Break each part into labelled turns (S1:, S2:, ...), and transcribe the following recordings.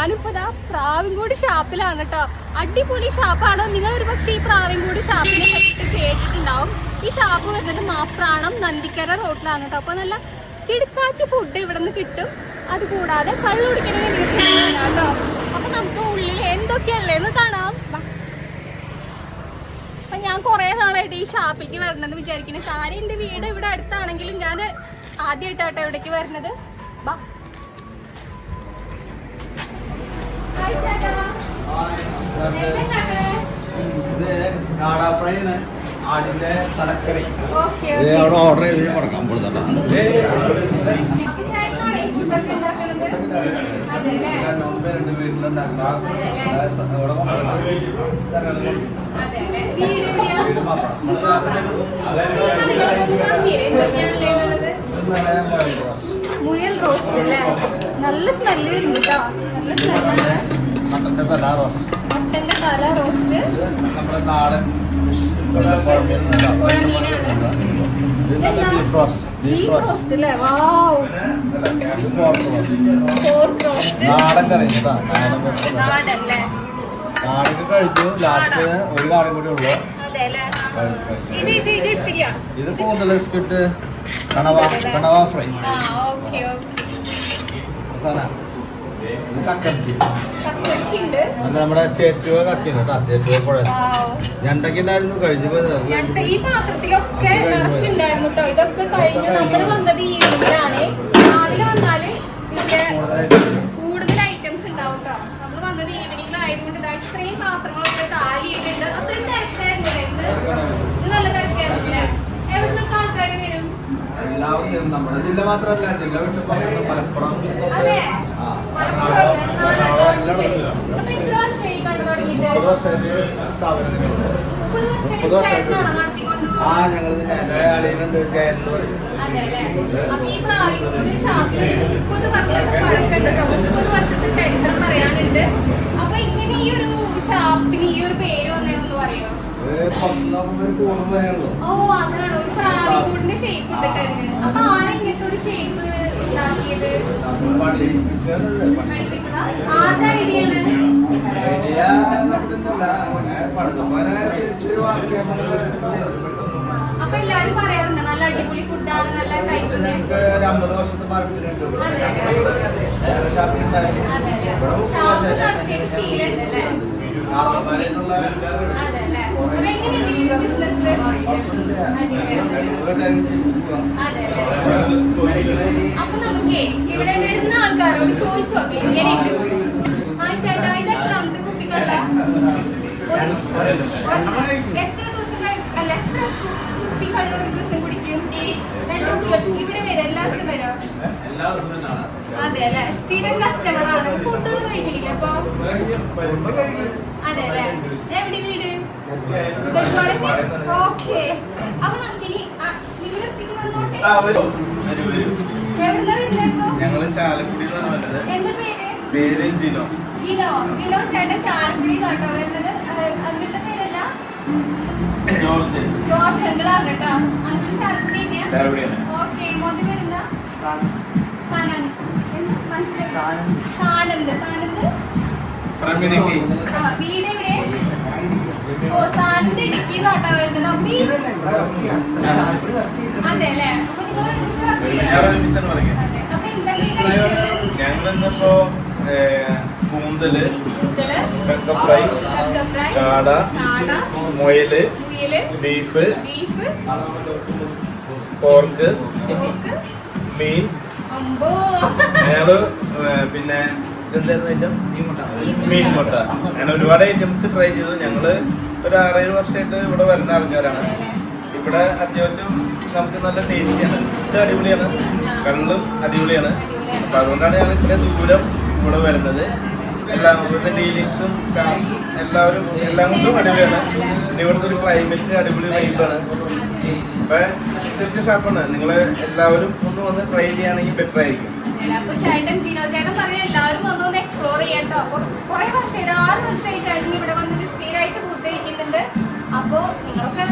S1: ഞാനിപ്പോ ദാ പ്രാവിൻകൂടി ഷാപ്പിലാണ് കേട്ടോ അടിപൊളി ഷാപ്പാണ്. നിങ്ങൾ ഒരു പക്ഷേ ഈ പ്രാവിൻകൂടി ഷാപ്പിനെ പറ്റിയിട്ട് കേട്ടിട്ടുണ്ടാവും. ഈ ഷാപ്പ് വരുന്നത് മാപ്രാണം നന്ദിക്കര റോഡിലാണ് കേട്ടോ അപ്പൊ നല്ല കിടക്കാച്ചി ഫുഡ് ഇവിടെ നിന്ന് കിട്ടും. അതുകൂടാതെ കള്ളു കുടിക്കണമെങ്കിൽ കേട്ടോ അപ്പൊ നമുക്ക് ഉള്ളിൽ എന്തൊക്കെയല്ലേന്ന് കാണാം. അപ്പൊ ഞാൻ കുറെ നാളായിട്ട് ഈ ഷാപ്പിലേക്ക് വരണമെന്ന് വിചാരിക്കുന്നത് സാരി എന്റെ വീട് ഇവിടെ അടുത്താണെങ്കിലും ഞാൻ ആദ്യമായിട്ടാട്ടോ ഇവിടേക്ക് വരുന്നത്. അപ്പൊ ഈ കറികളൊക്കെ ഒന്ന് പറഞ്ഞുതരോ? എന്തൊക്കെയാണല്ലേ ഉള്ളത്? മുയൽ റോസ്റ്റ്. അല്ലേ? നല്ല സ്മെല്ല് വരുന്നുണ്ട് കേട്ടോ നല്ല സ്മെല്ലാണ്
S2: മട്ടന്റെ തല റോസ്റ്റ്.
S1: മട്ടന്റെ തല റോസ്റ്റ്
S2: നമ്മുടെ നാടൻ നാടൻ കറി നാടൻ കഴിച്ചു ലാസ്റ്റ് ഒരു കാടും കൂടി ഉള്ളു.
S1: ഇത് എടുത്തില്ല
S2: സ്കിട്ട് കണവ കണവ ഫ്രൈ
S1: ആ ഓക്കെ ഓക്കെ.
S2: അവസാനം.
S1: ഉണ്ട്
S2: നമ്മുടെ ചേറ്റുവ കക്കിന് കേട്ടാ. ചേറ്റുവ പുഴ. ഞണ്ടൊക്കെ ഉണ്ടായിരുന്നു കഴിഞ്ഞു
S1: ഈ പാത്രത്തിലൊക്കെ നിറച്ചുണ്ടായിരുന്നു കേട്ടോ. ഇതൊക്കെ കഴിഞ്ഞു നമ്മൾ വന്നത് ഈവനിങ്ങിലാണ് രാവിലെ വന്നാൽ കൂടുതൽ ഐറ്റംസ് ഉണ്ടാവും കേട്ടോ. നമ്മൾ വന്നത് ഈവനിങ്ങിലായതുകൊണ്ട് ഇതാ ഇത്രയും പാത്രങ്ങളൊക്കെ കാലി ചെയ്തിട്ടുണ്ട് അത്രയും തിരക്കായിരുന്നു ഇത്? നല്ല തിരക്കായിരുന്നില്ലേ എവിടെ നിന്നൊക്കെ ആൾക്കാർ വരും
S2: എല്ലാവരും നമ്മുടെ ജില്ല മാത്രമല്ല ജില്ല വിട്ട് പറയുന്നത് മലപ്പുറം. ആ. മുപ്പത് വർഷമായിട്ട്
S1: മുപ്പത്
S2: വർഷമായിട്ട് ഞങ്ങൾ
S1: പഴക്കമുണ്ട് കേട്ടോ. മുപ്പത് വർഷത്തെ ചരിത്രം പറയാനുണ്ട്. അപ്പൊ ഇങ്ങനെ ഈ ഒരു ഷാപ്പിന് ഈ ഒരു പേര് വന്നതെന്ന് പറയോ? ഓ അതാണ്. ഒരു പ്രാവിൻകൂടിന്റെ ഷേപ്പ് ഇട്ടിട്ടായിരുന്നു അപ്പൊ ആരാ ഇങ്ങനത്തെ ഒരു ഷേപ്പ് ഉണ്ടാക്കിയത്? ആരുടെ ഐഡിയ അപ്പൊ എല്ലാരും പറയാറുണ്ട് നല്ല അടിപൊളി ഫുഡാണ് നല്ല കഴിക്കുന്നത് ശീലമുണ്ടല്ലേ അപ്പൊ നമുക്കേ ഇവിടെ വരുന്ന ആൾക്കാരോട് ചോദിച്ചു നോക്കെ എങ്ങനെയുണ്ട്? ആ ചേട്ടാ ഇത് എത്രാമത്തെ കുട്ടികളുടെ എത്ര ദിവസം അല്ല എത്ര കുട്ടികളുടെ ഒരു ദിവസം കുടിക്കും? ഇവിടെ വരും എല്ലാ ദിവസം വരും? അതെ അല്ലെ സ്ഥിരം കസ്റ്റമർ ആണ്. ഫുഡ് ഒന്നും കഴിക്കില്ല അപ്പൊ? അതെ അല്ലെ എവിടെ വീട്? ഓക്കെ. അപ്പൊ നമുക്കിനി വന്നോട്ടെ?
S2: ഞങ്ങൾ ചാലക്കുടി
S1: എന്താ പേര്?
S2: പേര് ജിനോ.
S1: ജിനോ. ജിനോ ചേട്ടൻ ചാലക്കുടി കേട്ടോ വരുന്നത്. അങ്കിളുടെ പേരല്ല?
S2: ജോർജ്.
S1: ജോർജ് അങ്കിളാണ് കേട്ടോ അങ്കിൾ ചാലക്കുടി ഓക്കെ സാനന്ദ്. മനസ്സിലായി? സാനന്ദ്. സാനന്ദ്. വീട് എവിടെ? അതെ അല്ലേ
S2: ഞങ്ങളിന്നിപ്പോ കൂന്തൽ ഫ്രൈ കാട
S1: മുയൽ
S2: ബീഫ് പോർക്ക് മീൻ പിന്നെ ഇതെന്തായിരുന്നു ഐറ്റം മീൻ മുട്ട അങ്ങനെ ഒരുപാട് ഐറ്റംസ് ട്രൈ ചെയ്തു ഞങ്ങൾ ഒരു ആറേഴ് വർഷമായിട്ട് ഇവിടെ വരുന്ന ആൾക്കാരാണ്. ഇവിടെ അത്യാവശ്യം നമുക്ക് നല്ല ടേസ്റ്റിയാണ് ഇത് അടിപൊളിയാണ്. കള്ളും അടിപൊളിയാണ്. അപ്പൊ അതുകൊണ്ടാണ് ഞാൻ ഇത്ര ദൂരം ഇവിടെ വരുന്നത്. എല്ലാം ഇവിടുത്തെ ഡീലിങ്സും എല്ലാവരും എല്ലാം കൊണ്ടും അടിപൊളിയാണ്. പിന്നെ ഇവിടുത്തെ ഒരു ക്ലൈമറ്റ് അടിപൊളി വൈബാണ് അപ്പൊ സെറ്റ് ഷാപ്പാണ് നിങ്ങൾ എല്ലാവരും ഒന്ന് വന്ന് ട്രൈ ചെയ്യുകയാണെങ്കിൽ ബെറ്റർ ആയിരിക്കും.
S1: അപ്പൊ ചേട്ടൻ ജിനോ ചേട്ടൻ പറഞ്ഞ എല്ലാവരും വന്നൊന്ന് എക്സ്പ്ലോർ ചെയ്യാട്ടോ അപ്പൊ കുറെ വർഷമായിട്ട് ആറ് വർഷമായി ചേട്ടൻ ഇവിടെ വന്നിട്ട് സ്ഥിരമായിട്ട് ഫുഡ് കഴിക്കുന്നുണ്ട്. അപ്പൊ നിങ്ങളൊക്കെ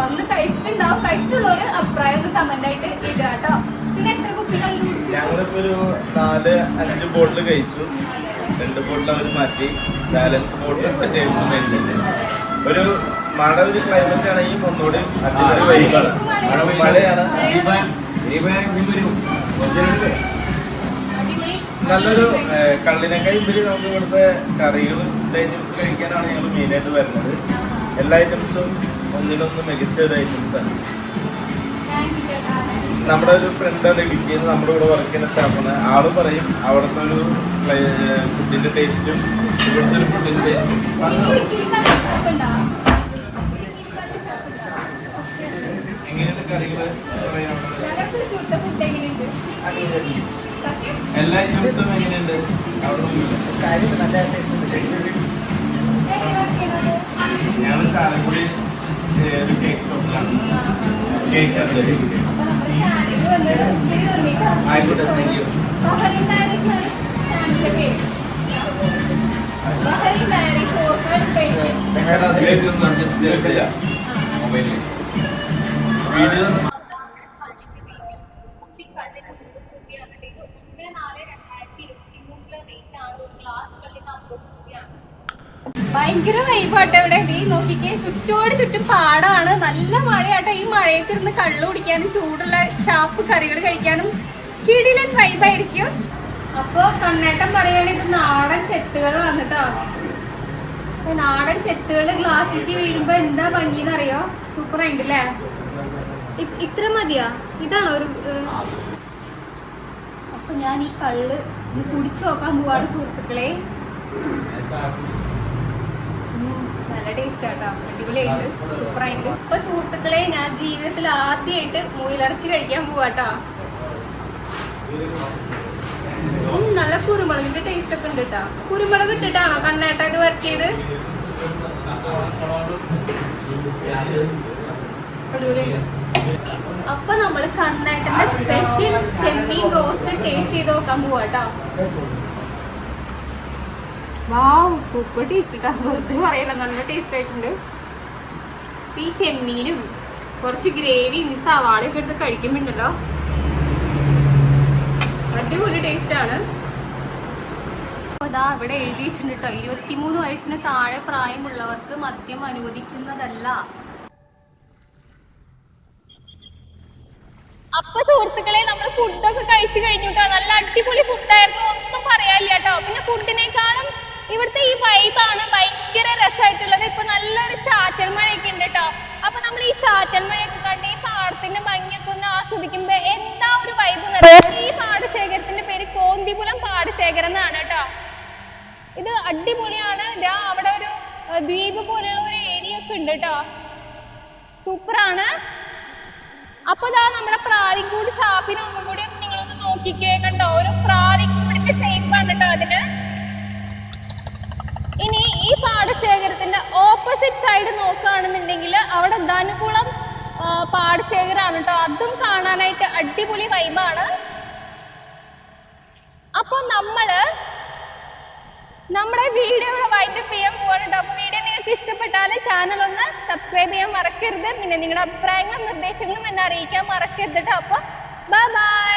S1: വന്ന് കഴിച്ചിട്ടുണ്ടാവും. കഴിച്ചിട്ടുള്ളവര് അഭിപ്രായം ഒന്ന് കമന്റ് ആയിട്ട് ഇടുക കേട്ടോ പിന്നെ എത്ര കുപ്പികൾ
S2: ഞങ്ങളിപ്പോ ഒരു നാല് അഞ്ച് ബോട്ടിൽ കഴിച്ചു. രണ്ട് ബോട്ടിൽ അവർ മാറ്റി. ബാലൻസ് ബോട്ടിൽ മേടിച്ചിട്ടുണ്ട് മേടിച്ചിട്ട്. ഒരു മഴ ഒരു ക്ലൈമറ്റ് ആണെങ്കിൽ ഒന്നുകൂടി അടിപൊളി വൈബാണ് മഴയാണ്.
S1: അടിപൊളി
S2: നല്ലൊരു ഏഹ്, കള്ളിനക്കായി ഉപരി നമുക്ക് ഇവിടുത്തെ കറികളും ഐറ്റംസ് കഴിക്കാനാണ് ഞങ്ങൾ മെയിനായിട്ട് വരുന്നത്. എല്ലാ ഐറ്റംസും ഒന്നിനൊന്ന് മികച്ച ഒരു ഐറ്റംസ് ആണ്.
S1: താങ്ക് യു ചേട്ടാ
S2: നമ്മുടെ ഒരു ഫ്രണ്ടാണ് ഇടുക്കിയിൽ നമ്മുടെ ഇവിടെ വർക്ക് ചെയ്യുന്ന സ്റ്റാഫാണ് ആൾ പറയും അവിടുത്തെ ഒരു ഫുഡിന്റെ ടേസ്റ്റും ഇവിടുത്തെ ഒരു ഫുഡിന്റെ ടേസ്റ്റും എങ്ങനെയാണ് കറികൾ എല്ലാ ഐറ്റംസും എങ്ങനെയുണ്ട്? ഞങ്ങൾ ചാലക്കുടി ഒരു കേക്ക് ഷോപ്പിലാണ് കേക്ക് ആയിക്കോട്ടെ താങ്ക് യു നിങ്ങളുടെ അതിലേക്ക് മൊബൈലിൽ വീഡിയോ
S1: ഭയങ്കര വൈബാട്ടോ ഇവിടെ. നീ നോക്കിക്കേ ചുറ്റോട് ചുറ്റും പാടമാണ് നല്ല മഴയാട്ടോ. ഈ മഴയത്ത് ഇരുന്ന് കള്ളു കുടിക്കാനും ചൂടുള്ള ഷാപ്പ് കറികൾ കഴിക്കാനും കിടിലൻ വൈബായിരിക്കും അപ്പൊ കണ്ണേട്ടം പറയണ ഇത് നാടൻ ചെത്തുകൾ ഈ നാടൻ ചെത്തുകൾ ഗ്ലാസ്സിലേക്ക് വീഴുമ്പോ എന്താ ഭംഗിന്ന് അറിയോ സൂപ്പർ ആയിട്ടില്ലേ ഇത്ര മതിയാ? ഇതാണോ ഒരു അപ്പൊ ഞാൻ ഈ കള്ള് കുടിച്ചു നോക്കാൻ പോവാണ് സുഹൃത്തുക്കളെ. ടേസ്റ്റ് ആട്ടോ. അടിപൊളിയായിട്ട് സൂപ്പറായിട്ട് ഇപ്പൊ സുഹൃത്തുക്കളെ ഞാൻ ജീവിതത്തിൽ ആദ്യമായിട്ട് മുയിലിറച്ചി കഴിക്കാൻ പോവാട്ടോ. നല്ല കുരുമുളകിന്റെ ടേസ്റ്റ് ഒക്കെ ഉണ്ട് കേട്ടോ കുരുമുളക് ഇട്ടിട്ടാണോ കണ്ണേട്ട ഇത് വർക്ക് ചെയ്ത്. അപ്പൊ നമ്മൾ കണ്ണേട്ടന്റെ സ്പെഷ്യൽ ചെമ്മീൻ റോസ്റ്റ് ടേസ്റ്റ് ചെയ്ത് നോക്കാൻ പോവാട്ടോ. വാവ് സൂപ്പർ ടേസ്റ്റ് ഇട്ടാ വെറുതെ പറയല നല്ല ടേസ്റ്റ് ആയിട്ടുണ്ട്. ഈ ചെമ്മീനും കുറച്ച് ഗ്രേവി സവാളയൊക്കെ എടുത്ത് കഴിക്കുമ്പോണ്ടല്ലോ അടിപൊളി ടേസ്റ്റ് ആണ്. അപ്പൊ ദാ ഇവിടെ എഴുതി വെച്ചിട്ടുണ്ട് കേട്ടോ ഇരുപത്തിമൂന്ന് വയസ്സിന് താഴെ പ്രായമുള്ളവർക്ക് മദ്യം അനുവദിക്കുന്നതല്ല. അപ്പൊ സുഹൃത്തുക്കളെ നമ്മൾ ഫുഡൊക്കെ കഴിച്ചു കഴിഞ്ഞു കേട്ടോ നല്ല അടിപൊളി ഫുഡായിരുന്നു ഒന്നും പറയാനില്ല കേട്ടോ പിന്നെ ഫുഡിനേക്കാളും ഇവിടുത്തെ ഈ വൈബാണ് ഭയങ്കര രസമായിട്ടുള്ളത്. ഇപ്പൊ നല്ലൊരു ചാറ്റൽ മഴയൊക്കെ ഉണ്ട് കേട്ടോ അപ്പൊ നമ്മൾ ഈ ചാറ്റൽ മഴയൊക്കെ കണ്ട് ഈ പാടത്തിന്റെ ഭംഗിയൊക്കെ ഒന്ന് ആസ്വദിക്കുമ്പോ എന്താ ഒരു വൈബ് ഈ പാടശേഖരത്തിന്റെ പേര് കോന്തിപുലം പാടശേഖരം എന്നാണ് കേട്ടോ ഇത് അടിപൊളിയാണ്. ദാ അവിടെ ഒരു ദ്വീപ് പോലെയുള്ള ഒരു ഏരിയ ഒക്കെ ഉണ്ട് കേട്ടോ സൂപ്പറാണ് അപ്പൊ ഇതാ നമ്മുടെ പ്രാലിക്കൂട് ഷാപ്പിനെ ഒന്നും കൂടി നിങ്ങളൊന്ന് നോക്കിക്കേ കണ്ടോ. ഒരു പ്രാലിക്കൂടിന്റെ ഷേപ്പാണ് കേട്ടോ അതിന്. പാടശേഖരത്തിന്റെ ഓപ്പോസിറ്റ് സൈഡ് നോക്കുകയാണെന്നുണ്ടെങ്കിൽ അവിടെ ധനുകുളം പാടശേഖരാണ് കേട്ടോ. അതും കാണാനായിട്ട് അടിപൊളി വൈബാണ് അപ്പൊ നമ്മൾ നമ്മുടെ വീഡിയോ വൈൻഡപ്പ് ചെയ്യാൻ പോവാണ് അപ്പോൾ അപ്പൊ വീഡിയോ നിങ്ങൾക്ക് ഇഷ്ടപ്പെട്ടാൽ ചാനൽ ഒന്ന് സബ്സ്ക്രൈബ് ചെയ്യാൻ മറക്കരുത്. പിന്നെ നിങ്ങളുടെ അഭിപ്രായങ്ങളും നിർദ്ദേശങ്ങളും എന്നെ അറിയിക്കാൻ മറക്കരുത് കേട്ടോ. അപ്പൊ ബൈ ബൈ